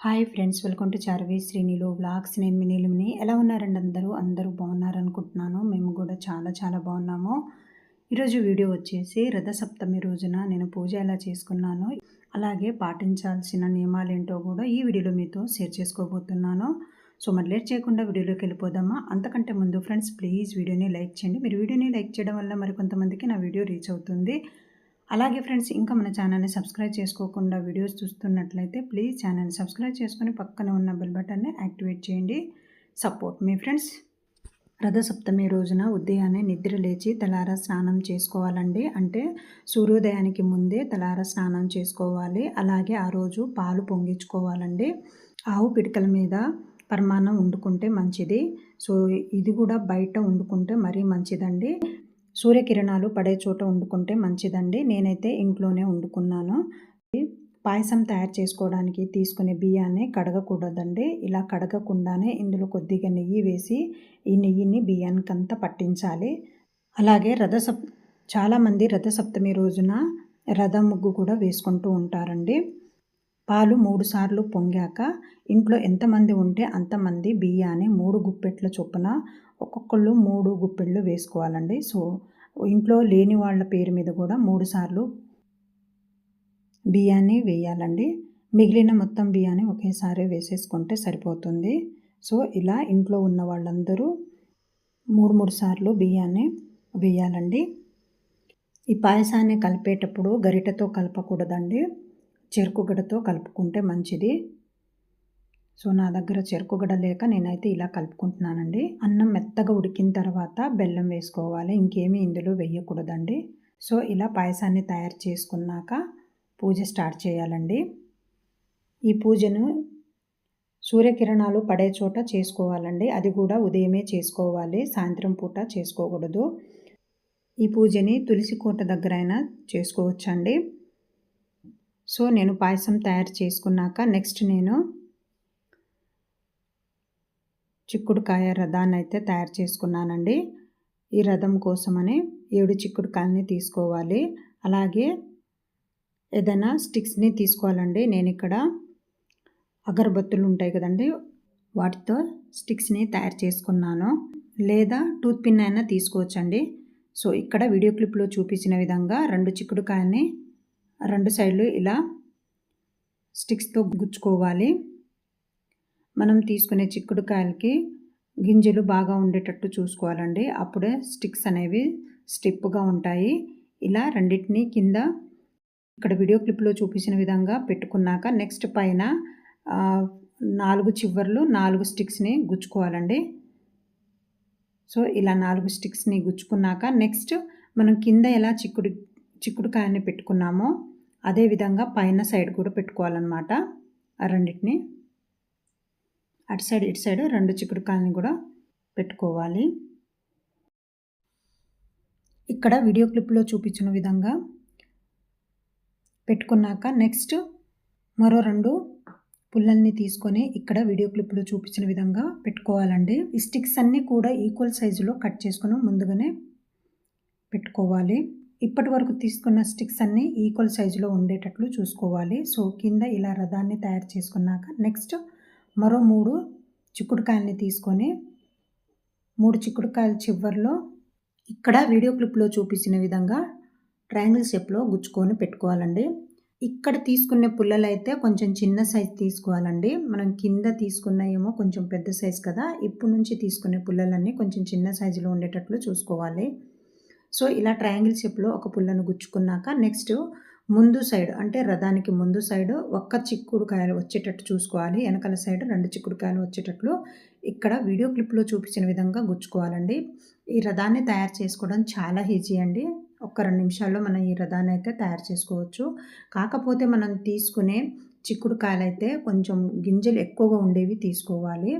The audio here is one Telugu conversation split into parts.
Hi friends welcome to Charvi శ్రీనిలు blogs నేను మీ ఎలా ఉన్నారండి అందరూ? అందరూ బాగున్నారు అనుకుంటున్నాను మేము కూడా చాలా చాలా బాగున్నాము. ఈరోజు వీడియో వచ్చేసి రథసప్తమి రోజున నేను పూజ ఎలా చేసుకున్నాను అలాగే పాటించాల్సిన నియమాలు ఏంటో కూడా ఈ వీడియోలో మీతో షేర్ చేసుకోబోతున్నాను. సో మరి లేట్ చేయకుండా వీడియోలోకి వెళ్ళిపోదామా? అంతకంటే ముందు ఫ్రెండ్స్ ప్లీజ్ వీడియోని లైక్ చేయండి. మీరు వీడియోని లైక్ చేయడం వల్ల మరి కొంతమందికి నా వీడియో రీచ్ అవుతుంది. అలాగే ఫ్రెండ్స్ ఇంకా మన ఛానల్ని సబ్స్క్రైబ్ చేసుకోకుండా వీడియోస్ చూస్తున్నట్లయితే ప్లీజ్ ఛానల్ని సబ్స్క్రైబ్ చేసుకొని పక్కన ఉన్న బెల్ బటన్ని యాక్టివేట్ చేయండి. సపోర్ట్ మీ ఫ్రెండ్స్. రథసప్తమి రోజున ఉదయాన్నే నిద్ర లేచి తలార స్నానం చేసుకోవాలండి. అంటే సూర్యోదయానికి ముందే తలార స్నానం చేసుకోవాలి. అలాగే ఆ రోజు పాలు పొంగించుకోవాలండి. ఆవు పిడకల మీద పరమాన్నం వండుకుంటే మంచిది. సో ఇది కూడా బయట వండుకుంటే మరీ మంచిదండి. సూర్యకిరణాలు పడే చోట వండుకుంటే మంచిదండి. నేనైతే ఇంట్లోనే వండుకున్నాను. పాయసం తయారు చేసుకోవడానికి తీసుకునే బియ్యాన్ని కడగకూడదండి. ఇలా కడగకుండానే ఇందులో కొద్దిగా నెయ్యి వేసి ఈ నెయ్యిని బియ్యానికంతా పట్టించాలి. అలాగే రథసప్ చాలామంది రథసప్తమి రోజున రథ ముగ్గు కూడా వేసుకుంటూ ఉంటారండి. పాలు మూడు సార్లు పొంగాక ఇంట్లో ఎంతమంది ఉంటే అంతమంది బియ్యాన్ని మూడు గుప్పెట్ల చొప్పున ఒక్కొక్కళ్ళు మూడు గుప్పెళ్ళు వేసుకోవాలండి. సో ఇంట్లో లేని వాళ్ళ పేరు మీద కూడా మూడు సార్లు బియ్యాన్ని వేయాలండి. మిగిలిన మొత్తం బియ్యాన్ని ఒకేసారి వేసేసుకుంటే సరిపోతుంది. సో ఇలా ఇంట్లో ఉన్న వాళ్ళందరూ మూడు మూడు సార్లు బియ్యాన్ని వేయాలండి. ఈ పాయసాన్ని కలిపేటప్పుడు గరిటతో కలపకూడదండి. చెరుకు గడతో కలుపుకుంటే మంచిది. సో నా దగ్గర చెరుకుగడ లేక నేనైతే ఇలా కలుపుకుంటున్నానండి. అన్నం మెత్తగా ఉడికిన తర్వాత బెల్లం వేసుకోవాలి. ఇంకేమీ ఇందులో వేయకూడదండి. సో ఇలా పాయసాన్ని తయారు చేసుకున్నాక పూజ స్టార్ట్ చేయాలండి. ఈ పూజను సూర్యకిరణాలు పడే చోట చేసుకోవాలండి. అది కూడా ఉదయమే చేసుకోవాలి. సాయంత్రం పూట చేసుకోకూడదు. ఈ పూజని తులసి కోట దగ్గర అయినా చేసుకోవచ్చండి. సో నేను పాయసం తయారు చేసుకున్నాక నెక్స్ట్ నేను చిక్కుడుకాయ రథాన్ని అయితే తయారు చేసుకున్నానండి. ఈ రథం కోసమని ఏడు చిక్కుడుకాయల్ని తీసుకోవాలి. అలాగే ఏదైనా స్టిక్స్ని తీసుకోవాలండి. నేను ఇక్కడ అగరబత్తులు ఉంటాయి కదండి వాటితో స్టిక్స్ని తయారు చేసుకున్నాను. లేదా టూత్ పిన్ అయినా తీసుకోవచ్చండి. సో ఇక్కడ వీడియో క్లిప్లో చూపించిన విధంగా రెండు చిక్కుడుకాయని రెండు సైడ్లు ఇలా స్టిక్స్తో గుచ్చుకోవాలి. మనం తీసుకునే చిక్కుడుకాయలకి గింజలు బాగా ఉండేటట్టు చూసుకోవాలండి. అప్పుడే స్టిక్స్ అనేవి స్టిప్గా ఉంటాయి. ఇలా రెండింటిని కింద ఇక్కడ వీడియో క్లిప్లో చూపించిన విధంగా పెట్టుకున్నాక నెక్స్ట్ పైన నాలుగు చివర్లు నాలుగు స్టిక్స్ని గుచ్చుకోవాలండి. సో ఇలా నాలుగు స్టిక్స్ని గుచ్చుకున్నాక నెక్స్ట్ మనం కింద ఎలా చిక్కుడు చిక్కుడుకాయని పెట్టుకున్నామో అదేవిధంగా పైన సైడ్ కూడా పెట్టుకోవాలన్నమాట. ఆ రెండింటిని. అటు సైడ్ ఇటు సైడ్ రెండు చిక్కుడుకాయలని కూడా పెట్టుకోవాలి. ఇక్కడ వీడియో క్లిప్లో చూపించిన విధంగా పెట్టుకున్నాక నెక్స్ట్ మరో రెండు పుల్లల్ని తీసుకొని ఇక్కడ వీడియో క్లిప్లో చూపించిన విధంగా పెట్టుకోవాలండి. ఈ స్టిక్స్ అన్నీ కూడా ఈక్వల్ సైజులో కట్ చేసుకుని ముందుగానే పెట్టుకోవాలి. ఇప్పటి వరకు తీసుకున్న స్టిక్స్ అన్నీ ఈక్వల్ సైజులో ఉండేటట్లు చూసుకోవాలి. సో కింద ఇలా రథాన్ని తయారు చేసుకున్నాక నెక్స్ట్ మరో మూడు చిక్కుడుకాయల్ని తీసుకొని మూడు చిక్కుడుకాయల చివరిలో ఇక్కడ వీడియో క్లిప్లో చూపించిన విధంగా ట్రయాంగిల్ షేప్లో గుచ్చుకొని పెట్టుకోవాలండి. ఇక్కడ తీసుకునే పుల్లలు అయితే కొంచెం చిన్న సైజ్ తీసుకోవాలండి. మనం కింద తీసుకున్న ఏమో కొంచెం పెద్ద సైజ్ కదా. ఇప్పుడు నుంచి తీసుకునే పుల్లలన్నీ కొంచెం చిన్న సైజులో ఉండేటట్లు చూసుకోవాలి. సో ఇలా ట్రయాంగిల్ షేప్లో ఒక పుల్లను గుచ్చుకున్నాక నెక్స్ట్ ముందు సైడ్ అంటే రథానికి ముందు సైడ్ ఒక్క చిక్కుడుకాయలు వచ్చేటట్టు చూసుకోవాలి. వెనకాల సైడ్ రెండు చిక్కుడుకాయలు వచ్చేటట్లు ఇక్కడ వీడియో క్లిప్లో చూపించిన విధంగా గుచ్చుకోవాలండి. ఈ రథాన్ని తయారు చేసుకోవడం చాలా ఈజీ అండి. ఒక్క రెండు నిమిషాల్లో మనం ఈ రథాన్ని అయితే తయారు చేసుకోవచ్చు. కాకపోతే మనం తీసుకునే చిక్కుడుకాయలు అయితే కొంచెం గింజలు ఎక్కువగా ఉండేవి తీసుకోవాలి.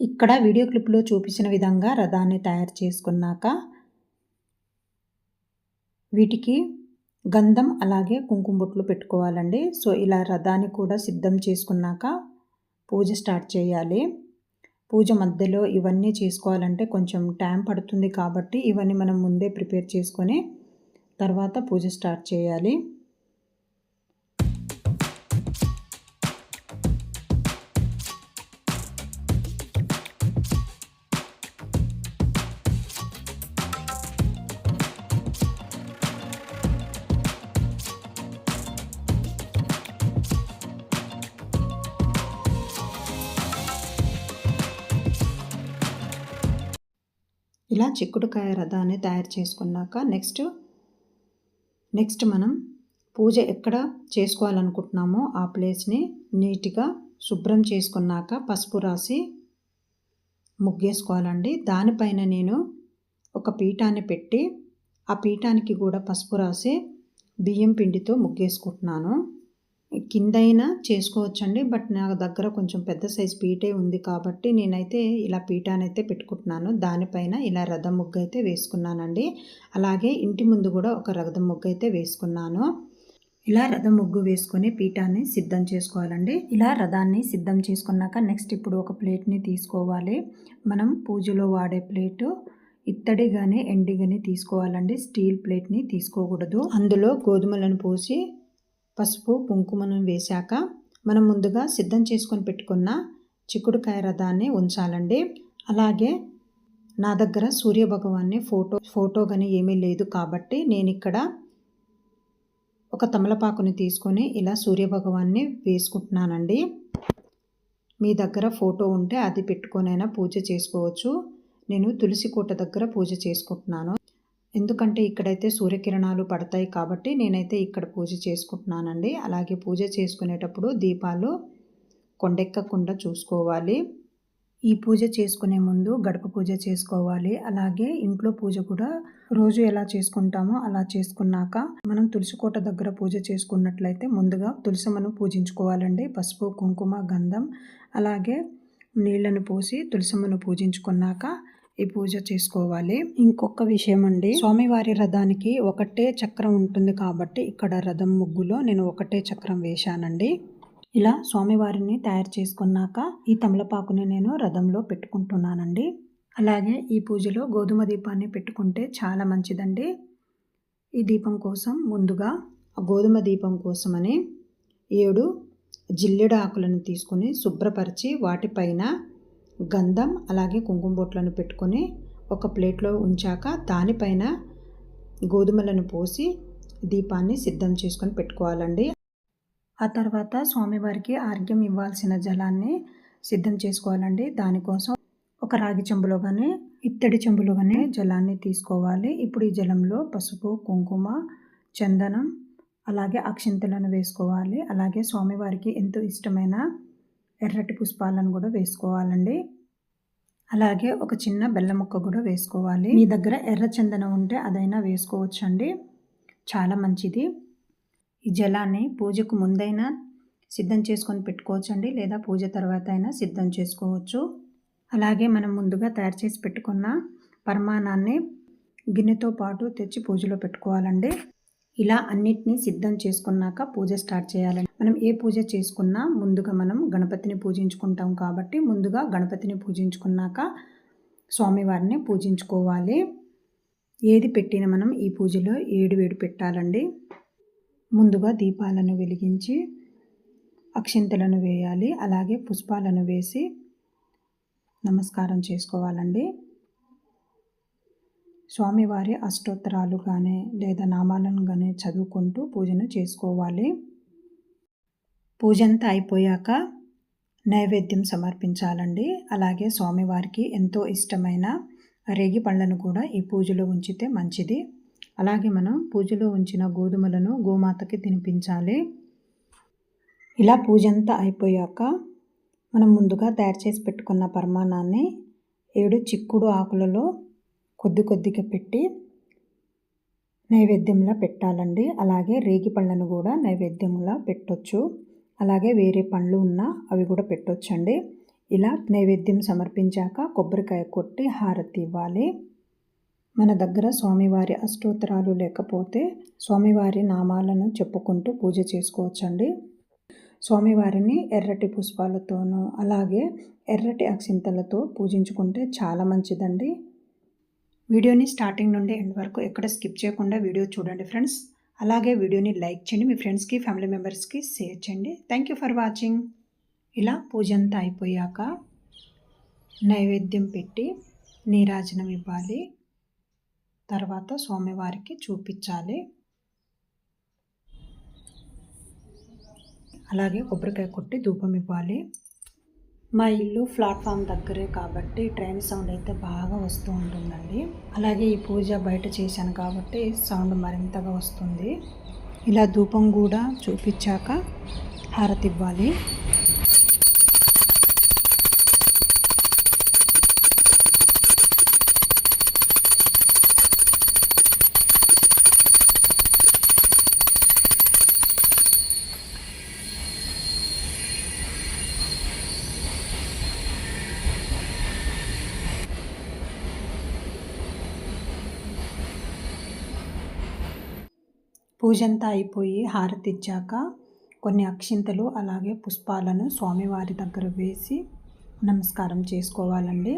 ఇక్కడ వీడియో క్లిప్లో చూపించిన విధంగా రథాన్ని తయారు చేసుకున్నాక వీటికి గంధం అలాగే కుంకుమ బొట్లు పెట్టుకోవాలండి. సో ఇలా రథాన్ని కూడా సిద్ధం చేసుకున్నాక పూజ స్టార్ట్ చేయాలి. పూజ మధ్యలో ఇవన్నీ చేసుకోవాలంటే కొంచెం టైం పడుతుంది కాబట్టి ఇవన్నీ మనం ముందే ప్రిపేర్ చేసుకొని తర్వాత పూజ స్టార్ట్ చేయాలి. ఇలా చిక్కుడుకాయ రథాన్ని తయారు చేసుకున్నాక నెక్స్ట్ నెక్స్ట్ మనం పూజ ఎక్కడ చేసుకోవాలనుకుంటున్నామో ఆ ప్లేస్ని నీట్గా శుభ్రం చేసుకున్నాక పసుపు రాసి ముగ్గేసుకోవాలండి. దానిపైన నేను ఒక పీఠాన్ని పెట్టి ఆ పీఠానికి కూడా పసుపు రాసి బియ్యం పిండితో ముగ్గేసుకుంటున్నాను. కిందైనా చేసుకోవచ్చండి బట్ నా దగ్గర కొంచెం పెద్ద సైజ్ పీటే ఉంది కాబట్టి నేనైతే ఇలా పీఠానైతే పెట్టుకుంటున్నాను. దానిపైన ఇలా రథం ముగ్గు అయితే వేసుకున్నానండి. అలాగే ఇంటి ముందు కూడా ఒక రథం ముగ్గు అయితే వేసుకున్నాను. ఇలా రథం ముగ్గు వేసుకొని పీఠాన్ని సిద్ధం చేసుకోవాలండి. ఇలా రథాన్ని సిద్ధం చేసుకున్నాక నెక్స్ట్ ఇప్పుడు ఒక ప్లేట్ని తీసుకోవాలి. మనం పూజలో వాడే ప్లేటు ఇత్తడి కానీ ఎండి కానీ తీసుకోవాలండి. స్టీల్ ప్లేట్ని తీసుకోకూడదు. అందులో గోధుమలను పోసి పసుపు కుంకుమను వేశాక మనం ముందుగా సిద్ధం చేసుకొని పెట్టుకున్న చిక్కుడుకాయ రథాన్ని ఉంచాలండి. అలాగే నా దగ్గర సూర్యభగవాన్ని ఫోటో ఫోటో కానీ ఏమీ లేదు కాబట్టి నేను ఇక్కడ ఒక తమలపాకుని తీసుకొని ఇలా సూర్యభగవాన్ని వేసుకుంటున్నానండి. మీ దగ్గర ఫోటో ఉంటే అది పెట్టుకొనైనా పూజ చేసుకోవచ్చు. నేను తులసి కోట దగ్గర పూజ చేసుకుంటున్నాను. ఎందుకంటే ఇక్కడైతే సూర్యకిరణాలు పడతాయి కాబట్టి నేనైతే ఇక్కడ పూజ చేసుకుంటున్నానండి. అలాగే పూజ చేసుకునేటప్పుడు దీపాలు కొండెక్కకుండా చూసుకోవాలి. ఈ పూజ చేసుకునే ముందు గడప పూజ చేసుకోవాలి. అలాగే ఇంట్లో పూజ కూడా రోజు ఎలా చేసుకుంటామో అలా చేసుకున్నాక మనం తులసికోట దగ్గర పూజ చేసుకున్నట్లయితే ముందుగా తులసమ్మను పూజించుకోవాలండి. పసుపు కుంకుమ గంధం అలాగే నీళ్ళను పోసి తులసమ్మను పూజించుకున్నాక ఈ పూజ చేసుకోవాలి. ఇంకొక విషయం అండి. స్వామివారి రథానికి ఒకటే చక్రం ఉంటుంది కాబట్టి ఇక్కడ రథం ముగ్గులో నేను ఒకటే చక్రం వేశానండి. ఇలా స్వామివారిని తయారు చేసుకున్నాక ఈ తమలపాకుని నేను రథంలో పెట్టుకుంటున్నానండి. అలాగే ఈ పూజలో గోధుమ దీపాన్ని పెట్టుకుంటే చాలా మంచిదండి. ఈ దీపం కోసం ముందుగా గోధుమ దీపం కోసమని ఏడు జిల్లెడు ఆకులను తీసుకొని శుభ్రపరిచి వాటిపైన గంధం అలాగే కుంకుమ బొట్లను పెట్టుకొని ఒక ప్లేట్లో ఉంచాక దానిపైన గోధుమలను పోసి దీపాన్ని సిద్ధం చేసుకొని పెట్టుకోవాలండి. ఆ తర్వాత స్వామివారికి ఆర్గ్యం ఇవ్వాల్సిన జలాన్ని సిద్ధం చేసుకోవాలండి. దానికోసం ఒక రాగి చెంబులో కానీ ఇత్తడి చెంబులో కానీ జలాన్ని తీసుకోవాలి. ఇప్పుడు ఈ జలంలో పసుపు కుంకుమ చందనం అలాగే అక్షింతలను వేసుకోవాలి. అలాగే స్వామివారికి ఎంతో ఇష్టమైన ఎర్రటి పుష్పాలను కూడా వేసుకోవాలండి. అలాగే ఒక చిన్న బెల్లం ముక్క కూడా వేసుకోవాలి. మీ దగ్గర ఎర్ర చందనం ఉంటే అదైనా వేసుకోవచ్చండి. చాలా మంచిది. ఈ జలాన్ని పూజకు ముందైనా సిద్ధం చేసుకొని పెట్టుకోవచ్చండి. లేదా పూజ తర్వాత అయినా సిద్ధం చేసుకోవచ్చు. అలాగే మనం ముందుగా తయారు చేసి పెట్టుకున్న పరమాణాన్ని గిన్నెతో పాటు తెచ్చి పూజలో పెట్టుకోవాలండి. ఇలా అన్నిటినీ సిద్ధం చేసుకున్నాక పూజ స్టార్ట్ చేయాలండి. మనం ఏ పూజ చేసుకున్నా ముందుగా మనం గణపతిని పూజించుకుంటాం కాబట్టి ముందుగా గణపతిని పూజించుకున్నాక స్వామివారిని పూజించుకోవాలి. ఏది పెట్టిన మనం ఈ పూజలో ఏడు వేడు పెట్టాలండి. ముందుగా దీపాలను వెలిగించి అక్షింతలను వేయాలి. అలాగే పుష్పాలను వేసి నమస్కారం చేసుకోవాలండి. స్వామివారి అష్టోత్తరాలు కానీ లేదా నామాలను కానీ చదువుకుంటూ పూజను చేసుకోవాలి. పూజంతా అయిపోయాక నైవేద్యం సమర్పించాలండి. అలాగే స్వామివారికి ఎంతో ఇష్టమైన రేగి పళ్ళను కూడా ఈ పూజలో ఉంచితే మంచిది. అలాగే మనం పూజలో ఉంచిన గోధుమలను గోమాతకి తినిపించాలి. ఇలా పూజంతా అయిపోయాక మనం ముందుగా తయారు చేసి పెట్టుకున్న పరమాణాన్ని ఏడు చిక్కుడు ఆకులలో కొద్ది కొద్దిగా పెట్టి నైవేద్యంలా పెట్టాలండి. అలాగే రేగి పళ్ళను కూడా నైవేద్యంలా పెట్టొచ్చు. అలాగే వేరే పండ్లు ఉన్నా అవి కూడా పెట్టొచ్చండి. ఇలా నైవేద్యం సమర్పించాక కొబ్బరికాయ కొట్టి హారతి ఇవ్వాలి. మన దగ్గర స్వామివారి అష్టోత్తరాలు లేకపోతే స్వామివారి నామాలను చెప్పుకుంటూ పూజ చేసుకోవచ్చండి. స్వామివారిని ఎర్రటి పుష్పాలతోనూ అలాగే ఎర్రటి అక్షింతలతో పూజించుకుంటే చాలా మంచిదండి. వీడియోని స్టార్టింగ్ నుండి ఎండ్ వరకు ఎక్కడ స్కిప్ చేయకుండా వీడియో చూడండి ఫ్రెండ్స్. అలాగే వీడియోని లైక్ చేయండి మీ ఫ్రెండ్స్కి ఫ్యామిలీ మెంబర్స్కి షేర్ చేయండి. థ్యాంక్ యూ ఫర్ వాచింగ్ ఇలా పూజ అంతా అయిపోయాక నైవేద్యం పెట్టి నీరాజనం ఇవ్వాలి. తర్వాత స్వామివారికి చూపించాలి. అలాగే కొబ్బరికాయ కొట్టి ధూపం ఇవ్వాలి. మా ఇల్లు ప్లాట్ఫామ్ దగ్గరే కాబట్టి ట్రైన్ సౌండ్ అయితే బాగా వస్తూ ఉంటుందండి. అలాగే ఈ పూజ బయట చేశాను కాబట్టి సౌండ్ మరింతగా వస్తుంది. ఇలా ధూపం కూడా చూపించాక హారతి ఇవ్వాలి. పూజంతా అయిపోయి హారతి ఇచ్చాక కొన్ని అక్షింతలు అలాగే పుష్పాలను స్వామివారి దగ్గర వేసి నమస్కారం చేసుకోవాలండి.